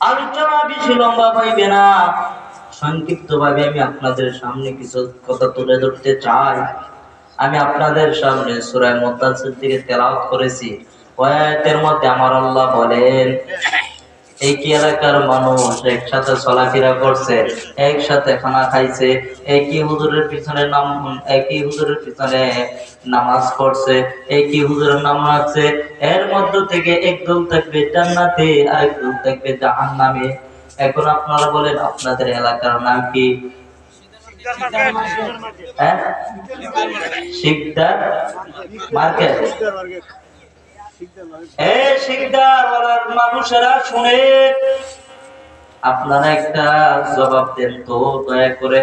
আলোচনা বেশি লম্বা পাইবে না। সংক্ষিপ্ত ভাবে আমি আপনাদের সামনে কিছু কথা তুলে ধরতে চাই। আমি আপনাদের সামনে সুরায় মুদাসির থেকে তেলাওত করেছি। কয়েকের মধ্যে আমার আল্লাহ বলেন কি এলাকার মানুষ একসাথে চলাফেরা করছে একসাথে খানা খাইছে একই হুজুরের পিছনে নাম একই হুজুরের পিছনে নামাজ পড়ছে একই হুজুরের নাম রাখছে এর মধ্য থেকে একদল থাকবে জান্নাতে আরেক দল থাকবে জাহান্নামে। এখন আপনারা বলেন আপনাদের এলাকার নাম কি? হ্যাঁ? শিকদার মার্কেট। ওলার মানুষেরা শুনে আপনারা একটা জবাব দেন তো, দয়া করে।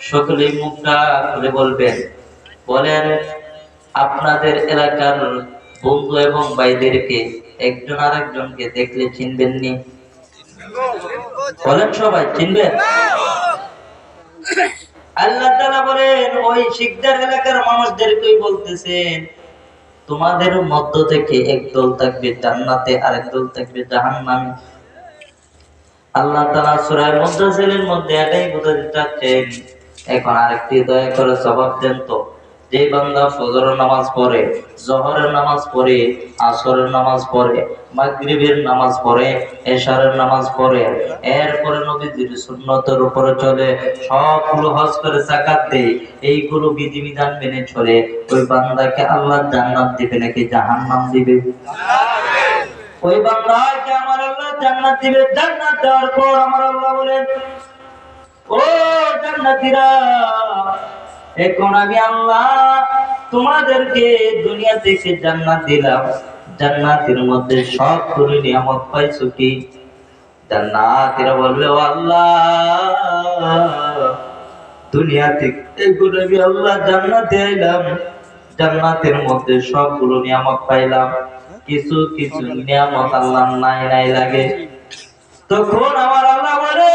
সকলেই মুখটা খুলে বলবেন। বলেন, আপনাদের এলাকার বন্ধু এবং ভাইদেরকে একজন আর একজনকে দেখলে চিনবেননি বলেন সবাই, চিনবেন? আল্লাহ বলেন, ওই শিকদার এলাকার মানুষদেরকেই বলতেছেন তোমাদের মধ্য থেকে এক একদল থাকবে জান্নাতে আরেক দল থাকবে জাহান্নামে। আল্লাহ তাআলা সূরা মুদাসসিরের মধ্যে এটাই বোঝাতে চাচ্ছেন, এখন আরেকটি দয়া করে জবাব দেন তো। যে বান্দা ফজরের নামাজ পড়ে, জহরের নামাজ পড়ে, আসরের নামাজ পড়ে, মাগরিবের নামাজ পড়ে, এশারের নামাজ পড়ে, এরপরে নবীজির সুন্নতের উপরে চলে, সবগুলো হজ করে যাকাত দেয়, এইগুলো বিধিবিধান মেনে চলে, ওই বান্দাকে আল্লাহ জান্নাত দিবে নাকি জাহান্নাম দিবে? ওই বান্দাকে আমার আল্লাহ জান্নাত দিবে, জান্নাত দেওয়ার পর আমার আল্লাহ বলেন, ও জান্নাতীরা এখন আমি আল্লাহ তোমাদেরকে দুনিয়া থেকে জান্নাত দিলাম। জান্নাতের মধ্যে সব করে নিয়ামত পাইছো কি? জান্নাতীরা বলবে আল্লাহ, দুনিয়া থেকে এগুলো আমি আল্লাহ জান্নাতে এলাম জান্নাতের মধ্যে সবগুলো নিয়ামত পাইলাম। কিছু কিছু নিয়ামত আল্লাহ নাই নাই লাগে। তখন আমার আল্লাহ বলে,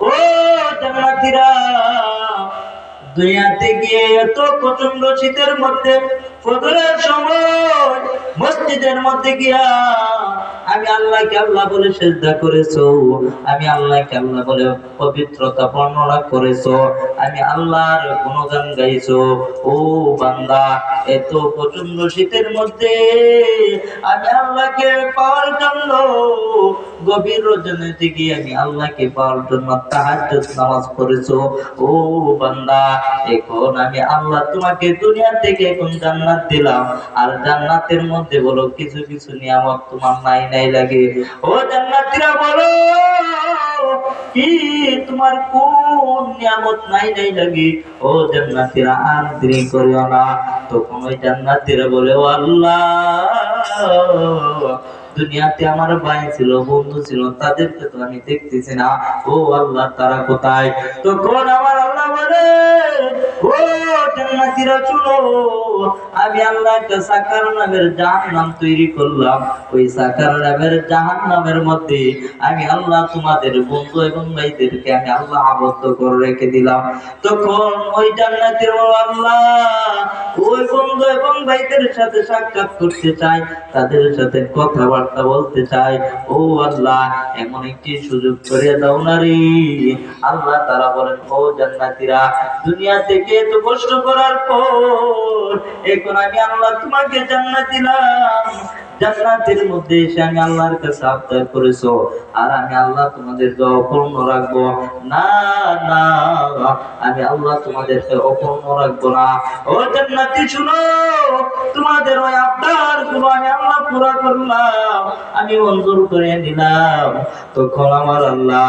ও জান্নাতীরা দুনিয়াতে গিয়ে এত প্রচণ্ড শীতের মধ্যে ফজরের সময় মসজিদের মধ্যে গিয়া আমি আল্লাহকে আল্লাহ বলে সেজদা করেছ, আমি আল্লাহকে আল্লাহ বলে পবিত্রতা বর্ণনা করেছ, আমি আল্লাহর গুণগান গাইছো। ও বান্দা, এত প্রচণ্ড শীতের মধ্যে আমি আল্লাহকে পাওয়ার জন্য গভীর রজনীতে গিয়ে আমি আল্লাহকে পাওয়ার জন্য তাহাজ্জুদ নামাজ পড়েছো। ও বান্দা, এখন আমি আল্লাহ তোমাকে দুনিয়া থেকে এখন জান্নাত দিলাম, আর জান্নাতের মধ্যে বলো, কিছু কিছু নিয়ামত তোমার নাই নাই লাগে। ও জান্নাতীরা বলো, কি তোমার কোন নিয়ামত নাই নাই লাগে? ও জান্নাতীরা, আর করিও না। তখন ওই জান্নাতীরা বলে, ও আল্লাহ, দুনিয়াতে আমার ভাই ছিল, বন্ধু ছিল, তাদেরকে তো আমি দেখতেছি না। ও আল্লাহ, তারা কোথায়? তখন আমার আল্লাহ বলে শুনো আমি আল্লাহ একটা সাকার নামের জাহান্নাম তৈরি করলাম। ওই সাকার নামের জাহান্নামের মধ্যে আমি আল্লাহ তোমাদের বন্ধু এবং ভাইদেরকে আমি আল্লাহ আবদ্ধ করে রেখে দিলাম। তখন ওই জান্নাতের আল্লাহ ওই বন্ধু এবং ভাইদের সাথে সাক্ষাৎ করতে চাই তাদের সাথে কথাবার্তা বলতে চাই ও আল্লাহ, এমন একটি সুযোগ করে দাও আল্লাহ তারা বলেন, ও জান্নাতীরা, দুনিয়া থেকে কষ্ট করার এখন আমি আল্লাহ তোমাকে জান্নাত দিলাম। জান্নাতের মধ্যে এসে আমি আল্লাহর কাছে আবদার করেছ আর আমি আল্লাহ তোমাদেরকে অপূর্ণ রাখব। না না, আমি আল্লাহ অপূর্ণ রাখব না। ও জান্নাতি, শুনো, তোমাদের ওই আবদারগুলো আমি আল্লাহ পুরা করলাম। আমি মঞ্জুর করে নিলাম। তখন আমার আল্লাহ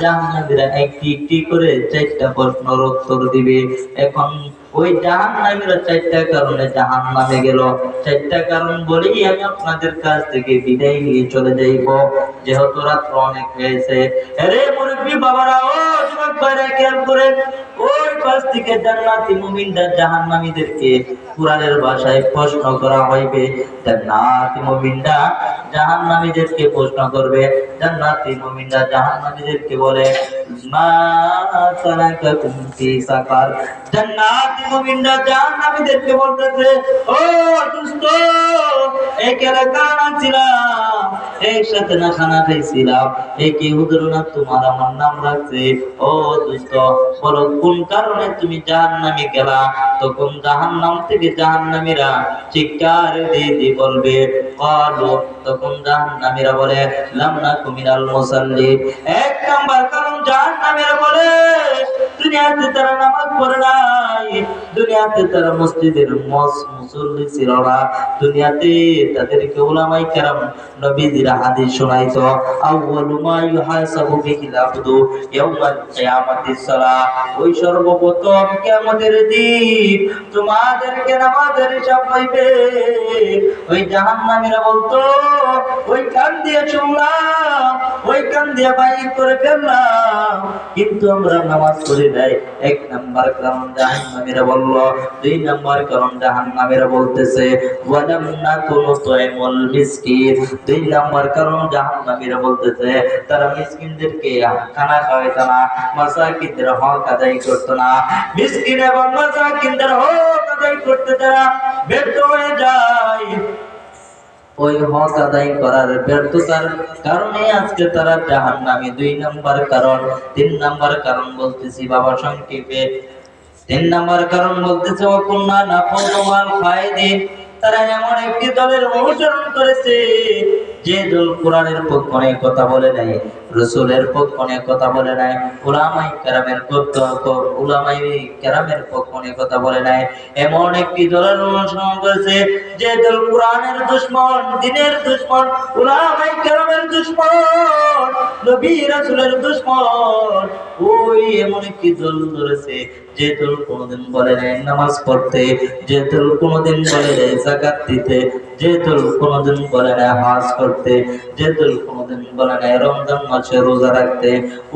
জাহান্নামীরা এখন ওই জাহান নামীরা চারটা কারণে চারটা কারণ আমি আপনাদের কাছ থেকে বিদায় নিয়ে চলে যাইব। যেহেতু রাত্র অনেক হয়েছে। আরে মুরব্বী বাবারা, ও যুবক বাইরে খেয়াল করেন ওই পাশ থেকে জান্নাতি মুমিনরা জাহান্নামীদেরকে কোরআনের ভাষায় প্রশ্ন করা হইবে, জান্নাতি মুমিনরা জাহান্নামীদেরকে প্রশ্ন করবে জান্নাতি মুমিনরা জাহান্নামীদেরকে বলে, মা সালাকাকুম ফি সাকার। জান্নাতি মুমিনরা জাহান্নামীদেরকে বলতেছে, ও দুষ্ট এলাকানা ছিলাম না খানা খাইছিলাম, একে তোমার আমার নাম রাখছে। ও দুষ্ট, বলো কোন কারণে তুমি জাহান্নামে গেলা? তখন জাহান্নাম থেকে জাহান্নামীরা চিৎকার দিয়ে দিয়ে বলবে, কালো। তখন জাহান্নামীরা বলে লামনা কুমিনাল মুসাল্লি এক নাম্বার কারণ জাহান্নামীরা বলে, দুনিয়াতে তারা নামাজ পড়ে নাই, দুনিয়াতে তারা মসজিদের মস মুসল্লি ছিল না, দুনিয়াতে তাদেরকে ওলামাই কেরাম, নবীজিরা হাদিস শোনাইতো, আউয়ালু ইউহাসাবু বিহিল আবদু ইয়াউমাল কিয়ামাতিস সালাহ ওই সর্বপ্রথম কিয়ামতের দিন তোমাদেরকে নামাজের হিসাব হইবে ওই জাহান্নামীরা বলতো, ওই কান দিয়ে শুনলাম ওই কান দিয়ে বাইর করে ফেললাম কিন্তু আমরা নামাজ পড়ি নাই। এক নাম্বার কারণ জাহান্নামীরা বলল, দুই নাম্বার কারণ জাহান্নামীরা বলতেছে, ওয়ালাম নাকুনু তুইমুল মিসকিন। দুই নাম্বার কারণ জাহান্নামীরা বলতেছে, তারা মিসকিনদেরকে খানা খাওয়াইতো না, মাসাকিনদের হক আদায় করতো না। মিসকিন এবং মাসাকিনদের হক আদায় করতে তারা ব্যর্থ হয়ে যায় ওই হক আদায় করার ব্যর্থতার কারণে আজকে তারা জাহান নামে দুই নম্বর কারণ, তিন নম্বর কারণ বলতেছি, বাবা সংক্ষেপে। তিন নম্বর কারণ বলতেছে অকুন্না না তোমার ফায়দিন তারা এমন একটি দলের অনুসরণ করেছে যে কোরআনের পক্ষে কথা বলে নাই, রসুলের পক্ষে কথা বলে নাই উলামাই কেরামের উলামাই কেরামের পক্ষে কথা বলে নাই। এমন একটি দলের অনুসরণ করেছে যে দল কোরআনের দুশ্মন, দিনের দুশ্মন উলামাই কেরামের দুশ্মন, নবী রাসূলের দুশ্মন, ওই এমন একটি দল ধরেছে যে দল কোনোদিন বলে নাই নামাজ পড়তে বলে নাই জাকাত দিতে বলে নাই হজ করতে বলে নাই রমজান মাসে রোজা রাখতে,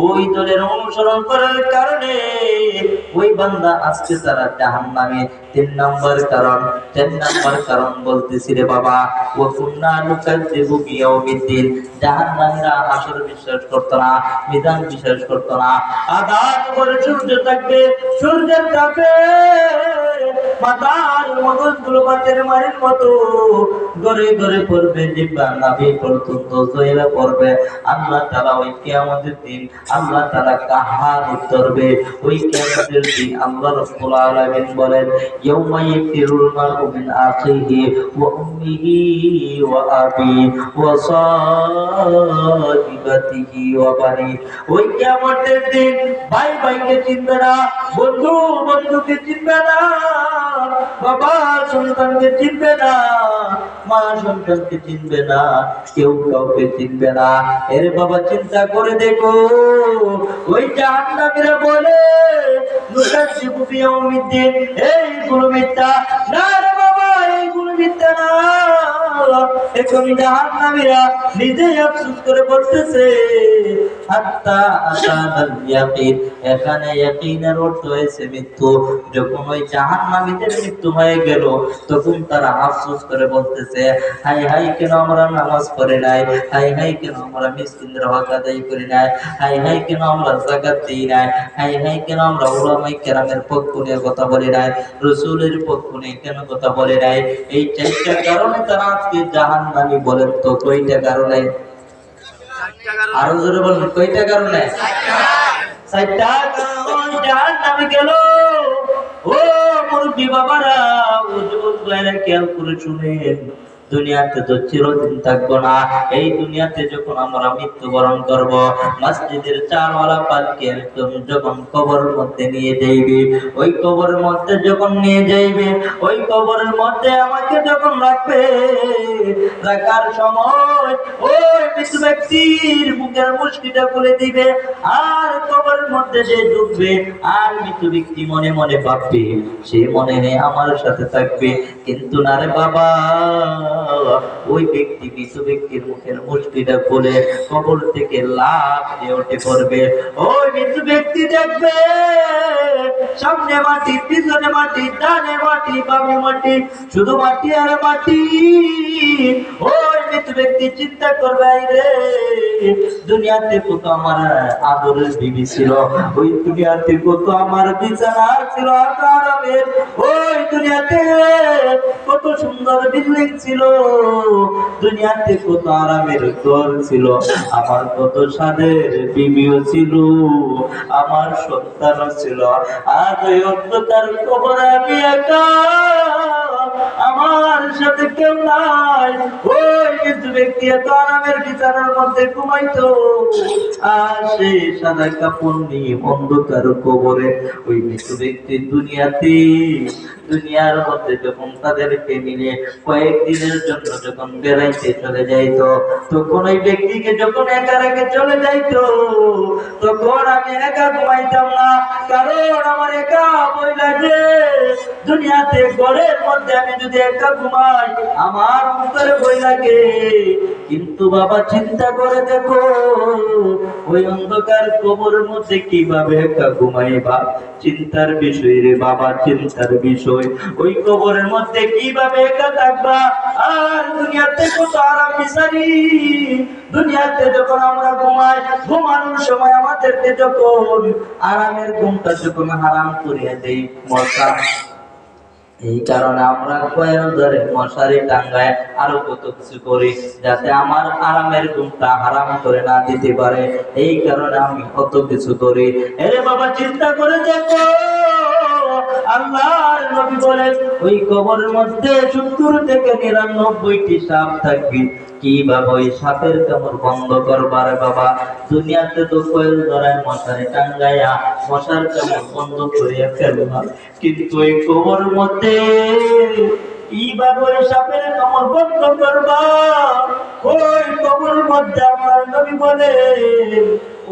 ওই দলের অনুসরণ করার কারণে ওই বান্দা আজকে তারা তিন নম্বর কারণ, তিন নম্বর কারণ বলতেছি রে বাবা ও বিয়াউমিদ্দিন। জাহান্নামীরা আসর বিশ্বাস করতো না বিধান বিশ্বাস করতো না। আদাত করে সূর্য থাকবে সূর্যের তাপে মাথার মগজগুলো বাতের মারির মতো। গড়ে গড়ে পড়বে জিব্বা, নাভি পর্যন্ত জয়লা পড়বে। আল্লাহ তাআলা ওই কিয়ামতের দিন, আল্লাহ তাআলা কাহার উত্তরবে ওই কিয়ামতের দিন আল্লাহ রাব্বুল আলামিন বলেন না, বন্ধু বন্ধুকে না। বাবা সন্তানকে চিনবে না, মা সন্তানকে চিনবে না, কেউ কাউকে চিনবে না। এর বাবা, চিন্তা করে দেখো, ওই জাহান্নামীরা বলে এই এইগুলো মিথ্যা না রে বাবা এইগুলো মিথ্যা না। নিজেই করে বলতেছে কেরামের পক্ষ নিয়ে কথা বলি নাই? রসুলের পক্ষ নিয়ে কেন কথা বলি নাই? এই চারটা কারণে তারা জাহান্নামী বলেন তো, কয়টা কারণে? আরও জোরে বলেন, কয়টা কারণে? চারটা? কারণ জাহান্নামে গেল। ও মুরব্বী বাবারা, ও যুবক ভাইরা করে শুনেন। দুনিয়াতে তো চিরদিন থাকব না। এই দুনিয়াতে যখন আমরা মৃত্যুবরণ করব, মসজিদের চারওয়ালা পালকে একদম যখন কবরের মধ্যে নিয়ে যাইবে, ওই কবরের মধ্যে যখন নিয়ে যাইবে, ওই কবরের মধ্যে আমাকে যখন রাখবে, রাখার সময় ওই মৃত ব্যক্তির মুখের মুশকিটা খুলে দিবে, আর কবরের মধ্যে যে ঢুকবে আর মৃত ব্যক্তি মনে মনে ভাববে, সে মনে নেই আমার সাথে থাকবে, কিন্তু না রে বাবা। ওই ব্যক্তি মৃত ব্যক্তির মুখের মুষ্টিটা খুলে কবর থেকে লাভ দিয়ে উঠে পড়বে। ওই মৃত ব্যক্তি দেখবে, সামনে মাটি, পিছনে মাটি, ডানে মাটি, বামে মাটি, শুধু মাটি আর মাটি। ওই মৃত ব্যক্তি চিন্তা করবে রে, দুনিয়াতে কত আমার আদরের বিবি ছিল, ওই দুনিয়াতে কত আমার বিছানা ছিল ওই দুনিয়াতে কত সুন্দর বিল্ডিং ছিল দুনিয়াতে কত আরামের ঘর ছিল, আমার কত সাদের বিবিও ছিল, আমার সন্তানও ছিল। ওই অন্ধকার কবর আমি একা। আমার সাথে কেউ নাই। ওই কিন্তু ব্যক্তি এত আরামের বিছানার মধ্যে ঘুমাইতো। আর সে সাদা কাপড় নিয়ে অন্ধকার কবরে ওই মৃত্যু ব্যক্তি দুনিয়াতে, দুনিয়ার মধ্যে যখন তাদেরকে নিয়ে কয়েকদিনের জন্য যখন বেড়াইতে চলে যাইতো, তখন ওই ব্যক্তিকে যখন একা রেখে চলে যাইতো, তখন আমি একা ঘুমাইতাম না। কারণ আমার একা বই লাগে দুনিয়াতে ঘরের মধ্যে আমি যদি একা ঘুমাই, আমার অন্তরে বই লাগে। কিন্তু বাবা চিন্তা করে দেখো, ওই অন্ধকার কবরের মধ্যে কীভাবে একা ঘুমাইবা? চিন্তার বিষয় রে বাবা, চিন্তার বিষয়। ওই কবরের মধ্যে কীভাবে একা থাকবা? আর দুনিয়াতে কত আরাম বিচারি। দুনিয়াতে যখন আমরা ঘুমাই, ঘুমানোর সময় আমাদেরকে যখন আরামের ঘুমটা যখন হারাম করিয়া দেই মশা এই কারণে আমরা কয়েক ধরে মশারি টাঙ্গায় আরও কত কিছু করি যাতে আমার আরামের ঘুমটা আরাম করে না দিতে পারে। এই কারণে আমি কত কিছু করি। এরে বাবা, চিন্তা করে দেখো। আল্লাহর নবী বলেন, ওই কবরের মধ্যে সত্তর থেকে নিরানব্বইটি সাপ থাকবে। কীভাবে ওই সাপের কামড় বন্ধ করবার বাবা? দুনিয়াতে তো কয়েল ধরায় মশারি টাঙ্গাইয়া মশার কামড় বন্ধ করিয়া ফেলবা কিন্তু ওই কবর মধ্যে সাপের কামড় বন্ধ করবা? ওই কবর মধ্যে আমার নবী বলে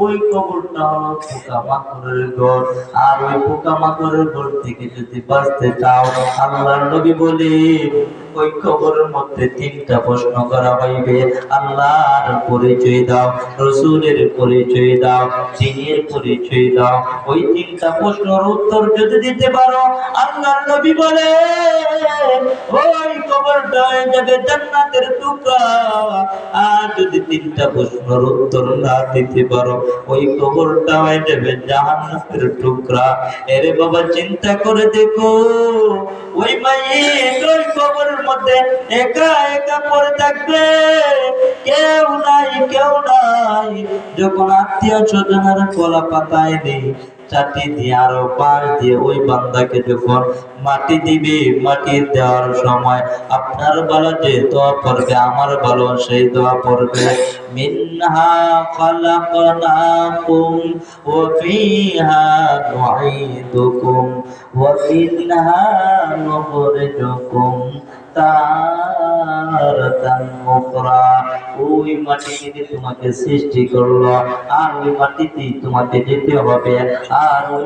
ওই কবরটা হলো পোকা মাকড়ের ঘর। আর ওই পোকা মাকড়ের ঘর থেকে যদি বাঁচতে চাও, আল্লাহর নবী বলে, ওই কবরের মধ্যে তিনটা প্রশ্ন করা হইবে। আল্লাহর পরিচয় দাও, রসুলের পরিচয় দাও দিনের পরিচয় দাও। ওই তিনটা প্রশ্নের উত্তর যদি দিতে পারো, আল্লাহর নবী বলে, ওই কবরটা হয়ে যাবে জান্নাতের টুকরা। আর যদি তিনটা প্রশ্নের উত্তর না দিতে পারো ওই কবরটা হয়ে যাবে জাহান্নামের টুকরা। এরে বাবা, চিন্তা করে দেখো, ওই মাইয়ের ওই কবরের মধ্যে একা একা পড়ে থাকবে। কেউ নাই কেউ নাই। যখন আত্মীয় স্বজনের কলা পাতায় নেই চাটি দিয়ে আরও পাশ দিয়ে ওই বান্দাকে যখন মাটি দিবে, মাটি দেওয়ার সময় আপনার ভালো যে দোয়া পড়বে, আমার ভালো সেই দোয়া পড়বে। মিনহা খালাকনাকুম ওয়া ফিহা নুঈদুকুম ওয়া মিনহা নুখরিজুকুম। ওই মাটিতে তোমাকে সৃষ্টি করল আর ওই মাটিতেই তোমাকে যেতে হবে। আর ওই